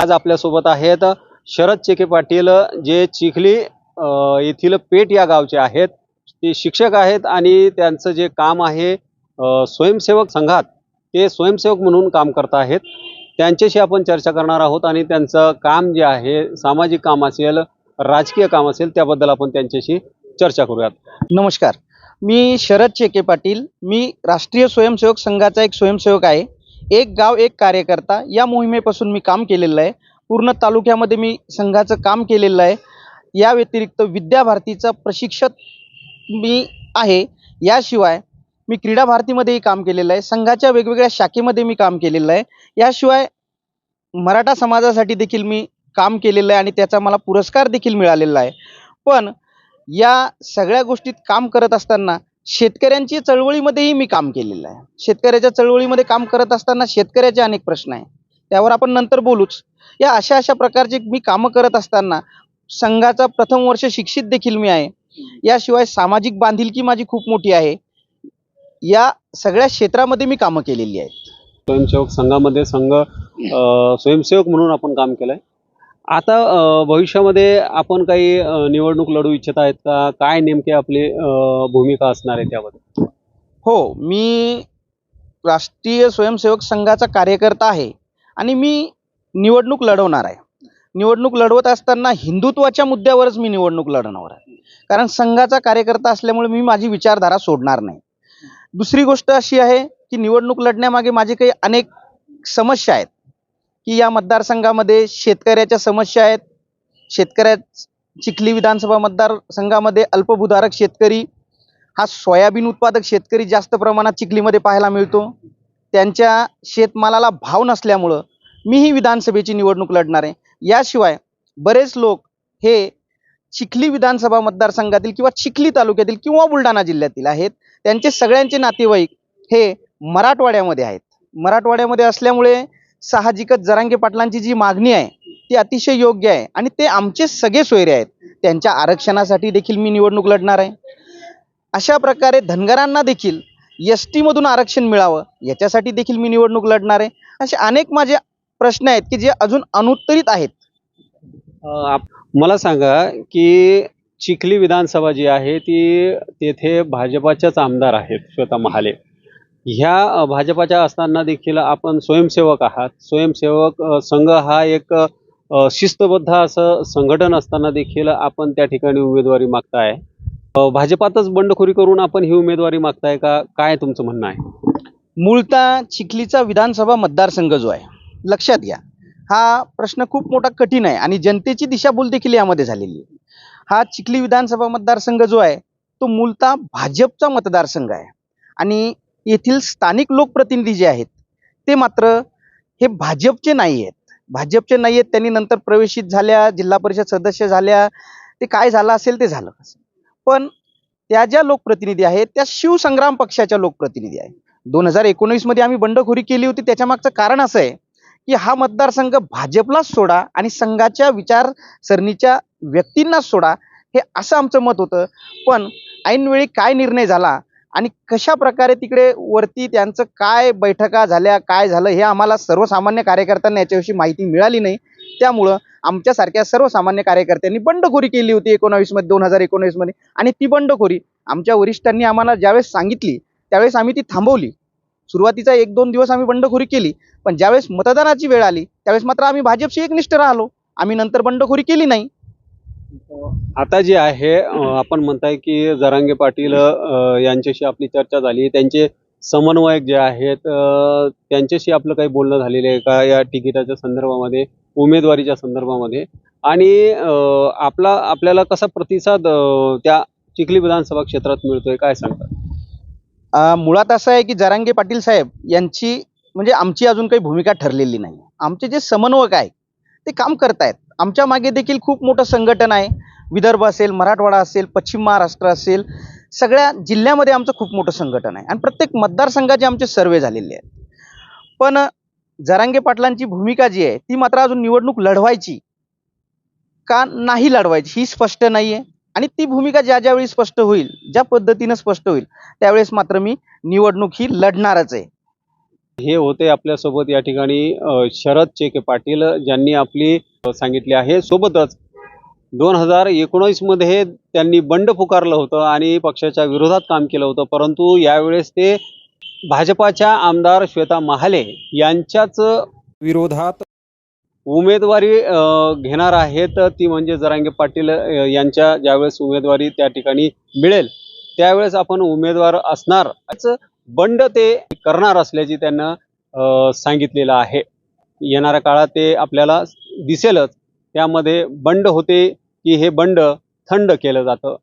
आज आपल्यासोबत आहेत शरद चेके पाटील जे चिखली येथील पेठ या गावचे आहेत. ते शिक्षक आहेत आणि त्यांचं जे काम आहे स्वयंसेवक संघात ते स्वयंसेवक म्हणून काम करत आहेत. त्यांच्याशी आपण चर्चा करणार आहोत आणि त्यांचं काम जे आहे सामाजिक काम असेल राजकीय काम असेल त्याबद्दल आपण त्यांच्याशी चर्चा करूयात. नमस्कार. मी शरद चेके पाटील. मी राष्ट्रीय स्वयंसेवक संघाचा एक स्वयंसेवक आहे. एक गाव एक कार्यकर्ता या मोहिमेपासून मी काम केलेलं आहे. पूर्ण तालुक्यामध्ये मी संघाचं काम केलेलं आहे. या व्यतिरिक्त विद्याभारतीचा प्रशिक्षक मी आहे. याशिवाय मी क्रीडा भारतीमध्येही काम केलेलं आहे. संघाच्या वेगवेगळ्या शाखेमध्ये मी काम केलेलं आहे. याशिवाय मराठा समाजासाठी देखील मी काम केलेलं आहे आणि त्याचा मला पुरस्कार देखील मिळालेला आहे. पण या सगळ्या गोष्टीत काम करत असताना शेतकऱ्यांची चळवळीमध्येही मी काम केलेलं आहे. शेतकऱ्याच्या चळवळीमध्ये काम करत असताना शेतकऱ्याचे अनेक प्रश्न आहे त्यावर आपण नंतर बोलूच. या अशा अशा प्रकारचे मी कामं करत असताना संघाचा प्रथम वर्ष शिक्षित देखील मी आहे. याशिवाय सामाजिक बांधिलकी माझी खूप मोठी आहे. या सगळ्या क्षेत्रामध्ये मी कामं केलेली आहेत. स्वयंसेवक संघामध्ये संघ स्वयंसेवक म्हणून आपण काम केलंय. आता भविष्यामध्ये आपण काही निवडणूक लढू इच्छित आहेत का? काय नेमके आपली भूमिका असणार आहे त्याबद्दल? हो मी राष्ट्रीय स्वयंसेवक संघाचा कार्यकर्ता आहे आणि मी निवडणूक लढवणार आहे. निवडणूक लढवत असताना हिंदुत्वाच्या मुद्द्यावरच मी निवडणूक लढवणार आहे. कारण संघाचा कार्यकर्ता असल्यामुळे मी माझी विचारधारा सोडणार नाही. दुसरी गोष्ट अशी आहे की निवडणूक लढण्यामागे माझे काही अनेक समस्या आहेत. की या मतदारसंघामध्ये शेतकऱ्याच्या समस्या आहेत. शेतकऱ्या चिखली विधानसभा मतदारसंघामध्ये अल्पभूधारक शेतकरी हा सोयाबीन उत्पादक शेतकरी जास्त प्रमाणात चिखलीमध्ये पाहायला मिळतो. त्यांच्या शेतमालाला भाव नसल्यामुळं मीही विधानसभेची निवडणूक लढणार आहे. याशिवाय बरेच लोक हे चिखली विधानसभा मतदारसंघातील किंवा चिखली तालुक्यातील किंवा बुलढाणा जिल्ह्यातील आहेत. त्यांचे सगळ्यांचे नातेवाईक हे मराठवाड्यामध्ये आहेत. मराठवाड्यामध्ये असल्यामुळे साहजिकच जरांगे पाटलांची जी मागणी आहे ती अतिशय योग्य आहे. आणि ते आमचे सगळे सोयरे आहेत. त्यांच्या आरक्षणासाठी देखील मी निवडणूक लढणार आहे. अशा प्रकारे धनगरांना देखील एस टीमधून आरक्षण मिळावं याच्यासाठी देखील मी निवडणूक लढणार आहे. असे अनेक माझे प्रश्न आहेत की जे अजून अनुत्तरित आहेत. अ, आप- मला सांगा की चिखली विधानसभा जी आहे ती तेथे भाजपाच्याच आमदार आहेत श्वेता महाले. ह्या भाजपाच्या असताना देखील आपण स्वयंसेवक आहात. स्वयंसेवक संघ हा एक शिस्तबद्ध असं संघटन असताना देखील आपण त्या ठिकाणी उमेदवारी मागताय. भाजपातच बंडखोरी करून आपण ही उमेदवारी मागताय का? काय तुमचं म्हणणं आहे? मूळतः चिखलीचा विधानसभा मतदारसंघ जो आहे लक्षात घ्या हा प्रश्न खूप मोठा कठीण आहे आणि जनतेची दिशाभूल देखील यामध्ये झालेली आहे. हा चिखली विधानसभा मतदारसंघ जो आहे तो मूलतः भाजपचा मतदारसंघ आहे. आणि येथील स्थानिक लोकप्रतिनिधी जे आहेत ते मात्र हे भाजपचे नाही आहेत भाजपचे नाही आहेत त्यांनी नंतर प्रवेशित झाल्या जिल्हा परिषद सदस्य झाल्या. ते काय झालं असेल ते झालं पण त्या ज्या लोकप्रतिनिधी आहेत त्या शिवसंग्राम पक्षाच्या लोकप्रतिनिधी आहेत. दोन हजार एकोणीसमध्ये आम्ही बंडखोरी केली होती. त्याच्यामागचं कारण असं आहे की हा मतदारसंघ भाजपलाच सोडा आणि संघाच्या विचारसरणीच्या व्यक्तींनाच सोडा हे असं आमचं मत होतं. पण ऐनवेळी काय निर्णय झाला? आणि कशा प्रकारे तिकडे वरती त्यांचं काय बैठका झाल्या काय झालं हे आम्हाला सर्वसामान्य कार्यकर्त्यांना याच्याविषयी माहिती मिळाली नाही. त्यामुळं आमच्यासारख्या सर्वसामान्य कार्यकर्त्यांनी बंडखोरी केली होती एकोणावीसमध्ये दोन हजार एकोणीसमध्ये आणि ती बंडखोरी आमच्या वरिष्ठांनी आम्हाला ज्यावेळेस सांगितली त्यावेळेस आम्ही ती थांबवली. सुरुवातीचा एक दोन दिवस आम्ही बंडखोरी केली पण ज्यावेळेस मतदानाची वेळ आली त्यावेळेस मात्र आम्ही भाजपशी एकनिष्ठ राहिलो. आम्ही नंतर बंडखोरी केली नाही. आता जे आहे आपण म्हणताय की जरांगे पाटील यांच्याशी आपली चर्चा झाली. त्यांचे समन्वयक जे आहेत त्यांच्याशी आपलं काही बोलणं झालेलं आहे का या तिकिटाच्या संदर्भामध्ये उमेदवारीच्या संदर्भामध्ये? आणि आपला आपल्याला कसा प्रतिसाद त्या चिखली विधानसभा क्षेत्रात मिळतोय? काय सांगतात मुळात असं आहे की जरांगे पाटील साहेब यांची म्हणजे आमची अजून काही भूमिका ठरलेली नाही. आमचे जे समन्वयक आहे ते काम करतायत. आमच्या मागे देखील खूप मोठं संघटन आहे. विदर्भ असेल मराठवाडा असेल पश्चिम महाराष्ट्र असेल सगळ्या जिल्ह्यामध्ये आमचं खूप मोठं संघटन आहे. आणि प्रत्येक मतदारसंघाचे आमचे सर्वे झालेले आहेत. पण जरांगे पाटलांची भूमिका जी आहे ती मात्र अजून निवडणूक लढवायची का नाही लढवायची ही स्पष्ट नाही आहे आणि ती भूमिका ज्या ज्यावेळी स्पष्ट होईल ज्या पद्धतीनं स्पष्ट होईल त्यावेळेस मात्र मी निवडणूक ही लढणारच आहे. हे होते आपल्यासोबत या ठिकाणी शरद चेके पाटील ज्यांनी आपली सांगितली आहे. सोबतच दोन हजार एकोणीसमध्ये त्यांनी बंड पुकारलं होतं आणि पक्षाच्या विरोधात काम केलं होतं. परंतु यावेळेस ते भाजपाच्या आमदार श्वेता महाले यांच्याच विरोधात उमेदवारी घेणार आहेत. ती म्हणजे जरांगे पाटील यांच्या ज्यावेळेस उमेदवारी त्या ठिकाणी मिळेल त्यावेळेस आपण उमेदवार असणार. असं बंड ते करणार असल्याची त्यांना सांगितलेलं आहे. येणाऱ्या काळात ते आपल्याला दिसेलच. त्यामध्ये बंड होते की हे बंड थंड केलं जातं.